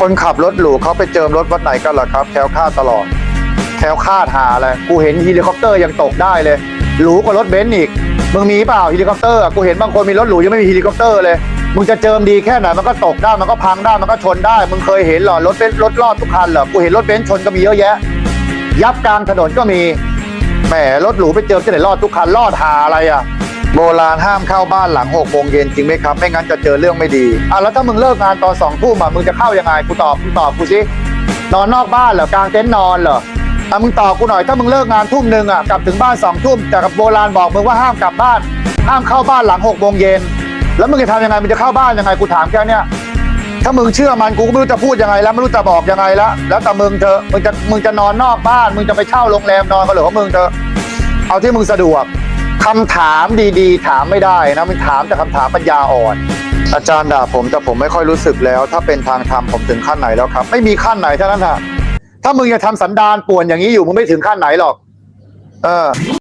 คนขับรถหรูเขาไปเจิมรถวัดไหนกันล่ะครับ แคล้วคลาดตลอด แคล้วคลาดหาอะไร กูเห็นเฮลิคอปเตอร์ยังตกได้เลย หรูกว่ารถเบนซ์อีก มึงมีเปล่าเฮลิคอปเตอร์กูเห็นบางคนมีรถหรูยังไม่มีเฮลิคอปเตอร์เลย มึงจะเจิมดีแค่ไหนมันก็ตกได้ มันก็พังได้ มันก็ชนได้ มึงเคยเห็นเหรอ รถเบนซ์รถรอดทุกคันเหรอ กูเห็นรถเบนซ์ชนก็มีเยอะแยะ ยับกลางถนนก็มี แหมรถหรูไปเจิมที่ไหนรอดทุกคันรอดหาอะไรอะ โบราณห้ามเข้าบ้านหลังหกโมงเย็นจริงไหมครับ ไม่งั้นจะเจอเรื่องไม่ดีอะแล้วถ้ามึงเลิกงานตอนสองทุ่มอะมึงจะเข้ายังไงกูตอบกูตอบกูสินอนนอกบ้านเหรอกลางเต็นท์นอนเหรออะมึงตอบกูหน่อยถ้ามึงเลิกงานทุ่มหนึ่งอะกลับถึงบ้านสองทุ่มแต่กับโบราณบอกมึงว่าห้ามกลับบ้าน ห้ามเข้าบ้านหลังหกโมงเย็นแล้วมึงจะทำยังไงมึงจะเข้าบ้านยังไงกูถามแค่เนี้ยถ้ามึงเชื่อมันกูก็ไม่รู้จะพูดยังไงแล้วไม่รู้จะบอกยังไงแล้วแล้วแต่มึงเถอะมึงจะมึงจะนอนนอกบ้าน มึงจะไปเช่าโรงแรมนอนก็เหลือของมึงเถอะเอาที่มึงสะดวก คำถามดีๆ ถามไม่ได้นะมันถามแต่คำถามปัญญาอ่อน อาจารย์ด่าผมแต่ผมไม่ค่อยรู้สึกแล้ว ถ้าเป็นทางธรรมผมถึงขั้นไหนแล้วครับ ไม่มีขั้นไหนเท่านั้นฮะถ้ามึงยังทำสันดานป่วนอย่างนี้อยู่มึงไม่ถึงขั้นไหนหรอก เออ